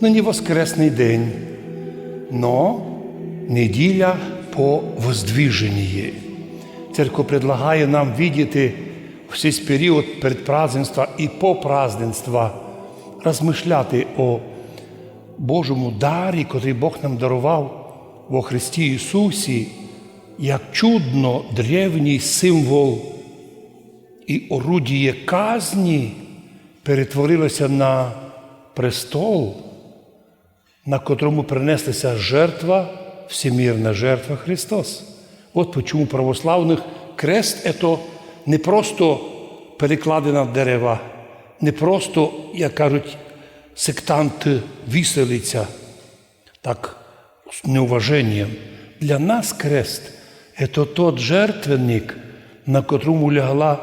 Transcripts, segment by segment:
Нині Воскресний день, но неділя по воздвиженні. Церковь предлагає нам видіти весь період предпраздненства і попраздненства, розмишляти о Божому дарі, котрий Бог нам дарував во Христі Ісусі, як чудно древній символ і орудіє казні перетворилося на престол, на котрому принеслася жертва, всемірна жертва Христос. От почому православних крест це не просто перекладена дерева, не просто, як кажуть, сектанти віселиться, так, з неуваженням. Для нас крест це тот жертвенник, на котрому лягла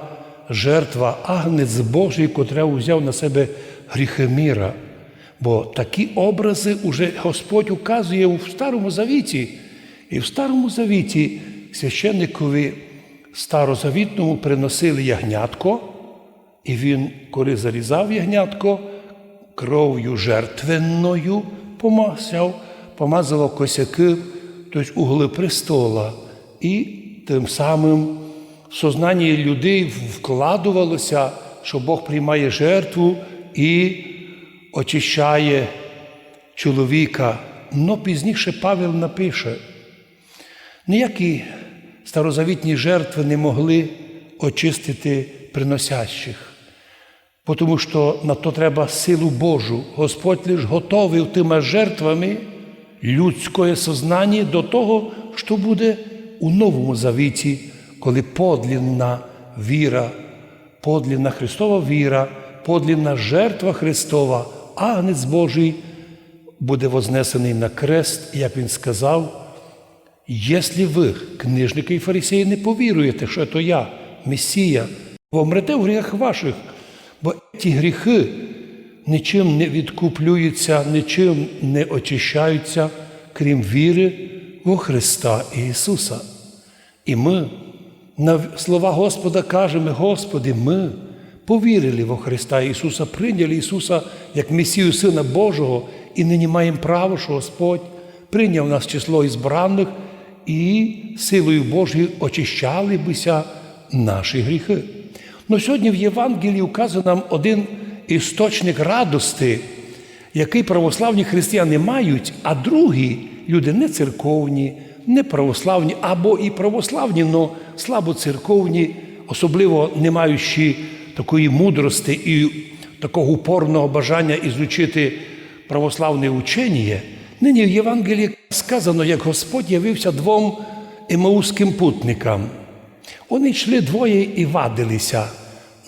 жертва Агнець Божий, котра взяв на себе гріхи міра. Бо такі образи уже Господь указує у Старому Завіті. І в Старому Завіті священникові старозавітному приносили ягнятко, і він, коли зарізав ягнятко, кров'ю жертвенною помазав, помазав косяки, тобто угли престола. І тим самим в сознання людей вкладувалося, що Бог приймає жертву і очищає чоловіка. Но пізніше Павел напише, ніякі старозавітні жертви не могли очистити приносящих, тому що на то треба силу Божу. Господь лише готовий тими жертвами людське сознання до того, що буде у Новому Завіті, коли подлінна віра, подлінна Христова віра, подлінна жертва Христова, Агнець Божий буде вознесений на крест, як він сказав. Якщо ви, книжники і фарисеї, не повіруєте, що це я, Месія, ви вмрете в гріхах ваших, бо ті гріхи нічим не відкуплюються, нічим не очищаються, крім віри у Христа Ісуса. І ми на слова Господа кажемо, Господи, ми повірили во Христа Ісуса, прийняли Ісуса як Месію Сина Божого, і нині маємо право, що Господь прийняв нас число ізбраних і силою Божою очищали бися наші гріхи. Но сьогодні в Євангелії вказано нам один істочник радости, який православні християни мають, а другі люди не церковні, не православні або і православні, але слабо церковні, особливо не маючи такої мудрості і такого упорного бажання ізучити православне учення. Нині в Євангелії сказано, як Господь явився двом емаузьким путникам. Вони йшли двоє і вадилися.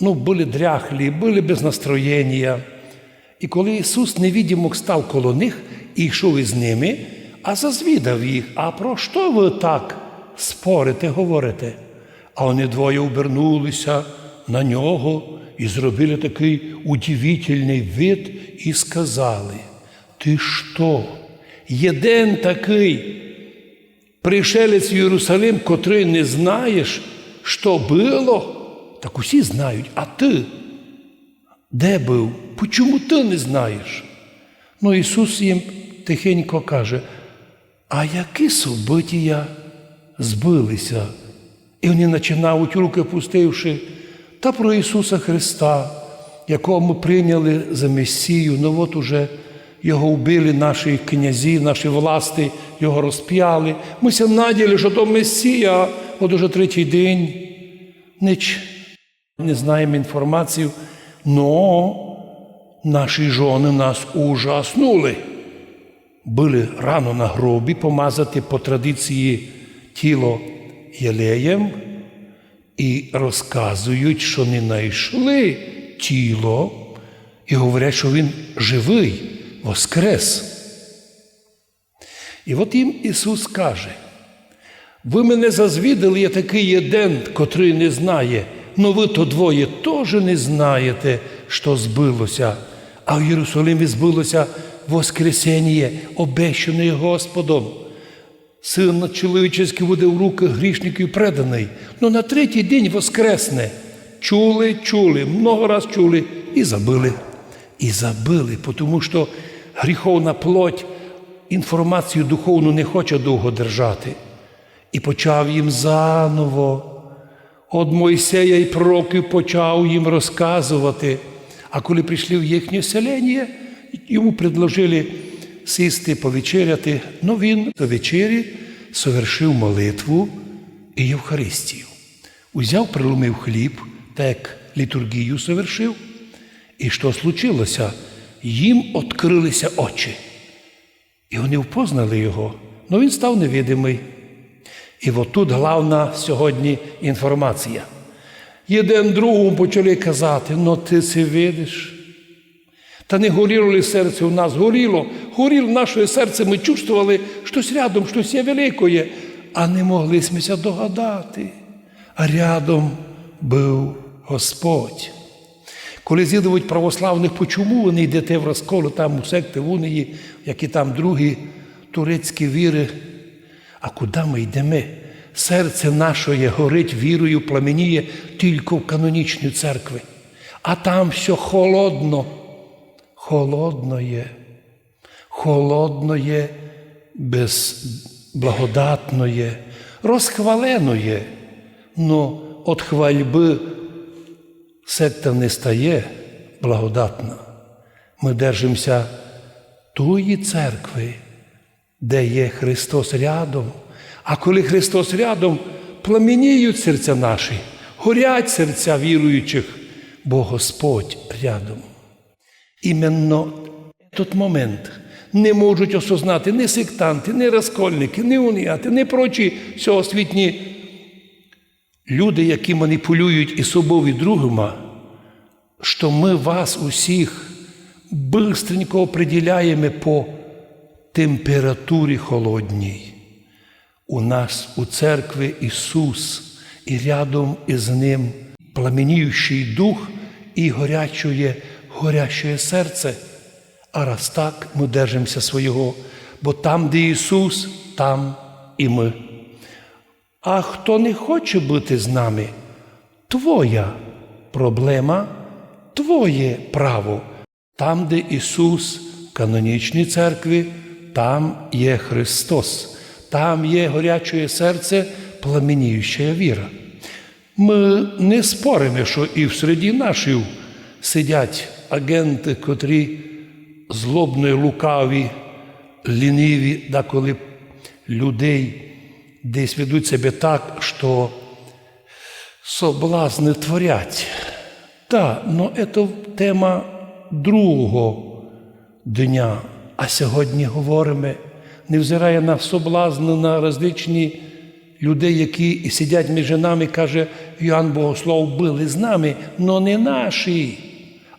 Ну, були дряхлі, були без настроєння. І коли Ісус невідомо став коло них і йшов із ними, а зазвідав їх, а про що ви так спорите, говорите? А вони двоє обернулися на нього і зробили такий удивительний вид і сказали: Ти що? Єден такий пришелець в Єрусалим, котрий не знаєш, що було? Так усі знають, а ти де був? Почому ти не знаєш? Ну Ісус їм тихенько каже, а які события збилися? І вони починають руки пустивши, та про Ісуса Христа, якого ми прийняли за Месію, ну от уже його вбили наші князі, наші власти, його розп'яли. Ми ся наділи, що то Месія, от уже третій день. Ніч не знаємо інформацію, но наші жони нас ужаснули. Були рано на гробі помазати по традиції тіло єлеєм і розказують, що не знайшли тіло, і говорять, що він живий, воскрес. І от їм Ісус каже, ви мене зазвідали, я такий єден, котрий не знає, но ви то двоє теж не знаєте, що збилося, а в Єрусалимі збилося Воскресіння, обещане Господом. Син чоловічий буде в руках грішників преданий, но на третій день воскресне. Чули, чули, много раз чули і забили. І забили, тому що гріховна плоть інформацію духовну не хоче довго держати. І почав їм заново. От Мойсея і пророків почав їм розказувати. А коли прийшли в їхнє селення, йому предложили сісти повечеряти. Ну він до вечері совершив молитву і Євхаристію. Узяв, приломив хліб, так літургію совершив. І що случилося? Їм відкрилися очі. І вони впознали його, але він став невидимий. І от тут головна сьогодні інформація. Єден другому почали казати, ну ти це видиш. Та не горіло ли серце у нас? Горіло, горіло наше серце, ми чувствували щось рядом, щось є великое, а не могли сміся догадати. А рядом був Господь. Коли з'їдують православних, почому не йдете в розколу там у секти в Унії, які там другі турецькі віри? А куди ми йдемо? Серце наше горить вірою, пламеніє тільки в канонічній церкві. А там все холодно. Холодно є. Холодно є, безблагодатно є. Но от хвальби секта не стає благодатна. Ми держимося тої церкви, де є Христос рядом. А коли Христос рядом, пламеніють серця наші, горять серця віруючих, бо Господь рядом. Іменно тут момент не можуть осознати ні сектанти, ні розкольники, ні уніати, ні прочі всеосвітні люди, які маніпулюють і собою і другими, що ми вас усіх бистренько определяємо по температурі холодній. У нас у церкві Ісус, і рядом із Ним пламеніючий дух і горячує, горящее серце. А раз так ми держимося свого, бо там, де Ісус, там і ми. А хто не хоче бути з нами, твоя проблема, твоє право. Там, де Ісус в канонічній церкві, там є Христос, там є горяче серце, пламеніюча віра. Ми не споримо, що і в середі наших сидять агенти, котрі злобно, лукаві, ліниві, деколи людей десь ведуть себе так, що соблазни творять. Так, но це тема другого дня. А сьогодні говоримо, невзирає на соблазни, на различні людей, які сидять між нами, каже Йоанн Богослов, були з нами, но не наші.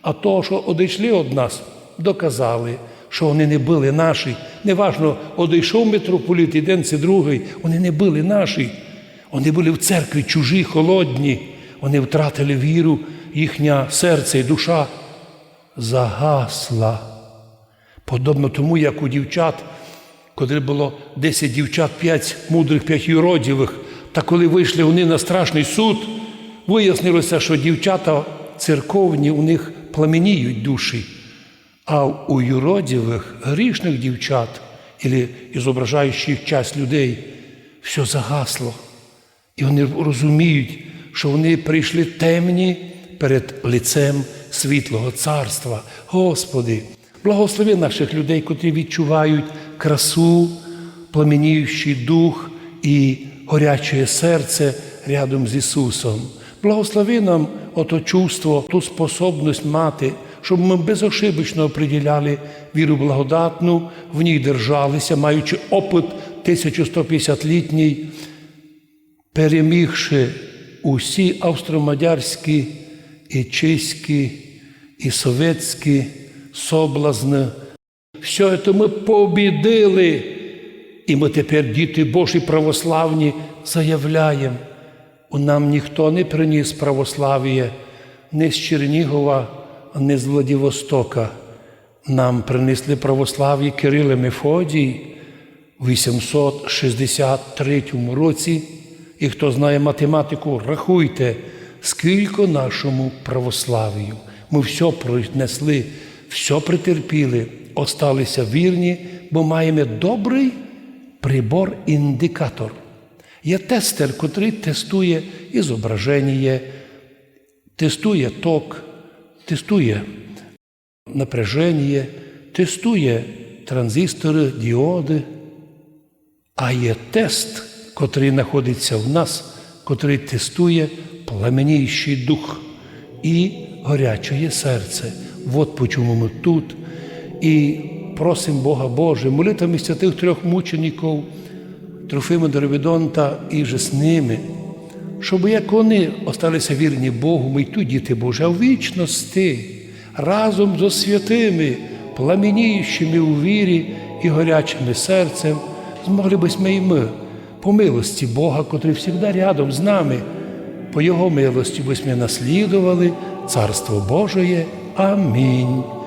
А то, що одійшли від нас, доказали, що вони не були наші. Неважно, одійшов митрополіт, один це другий, вони не були наші. Вони були в церкві чужі, холодні, вони втратили віру, їхнє серце і душа загасла. Подобно тому, як у дівчат, коли було 10 дівчат, 5 мудрих, 5 юродівих, та коли вийшли вони на страшний суд, вияснилося, що дівчата церковні у них пламеніють душі, а у юродівих грішних дівчат, і зображаючих часть людей, все загасло. І вони розуміють, що вони прийшли темні перед лицем світлого царства. Господи, благослови наших людей, котрі відчувають красу, пламеніючий дух і горяче серце рядом з Ісусом. Благослови нам ото чувство, ту способність мати, щоб ми безошибочно оприділяли віру благодатну, в ній держалися, маючи опит 1150-літній, перемігши усі австромадярські і чеські, і совєтські соблазни. Все це ми побідили. І ми тепер, діти Божі православні, заявляємо, нам ніхто не приніс православ'я не з Чернігова, не з Владивостока. Нам принесли православ'я Кирило Мефодій в 863 році. І хто знає математику, рахуйте, скільки нашому православ'ю. Ми все принесли, все претерпіли осталися вірні, бо маємо добрий прибор-індикатор. Є тестер, котрий тестує і зображення, тестує ток, тестує напряження, тестує транзистори, діоди. А є тест, котрий знаходиться в нас, котрий тестує пламеніючий дух і горяче серце. От по чому ми тут. І просимо Бога Боже, молитвами святих трьох мучеників, Трофима Доровідонта і же з ними, щоб як вони осталися вірні Богу, ми й тут, діти Божі, а в вічності разом зо святими, пламеніючими у вірі і горячими серцем, змогли би ми і ми, по милості Бога, котрий завжди рядом з нами, по Його милості би ми наслідували Царство Божоє. Амінь.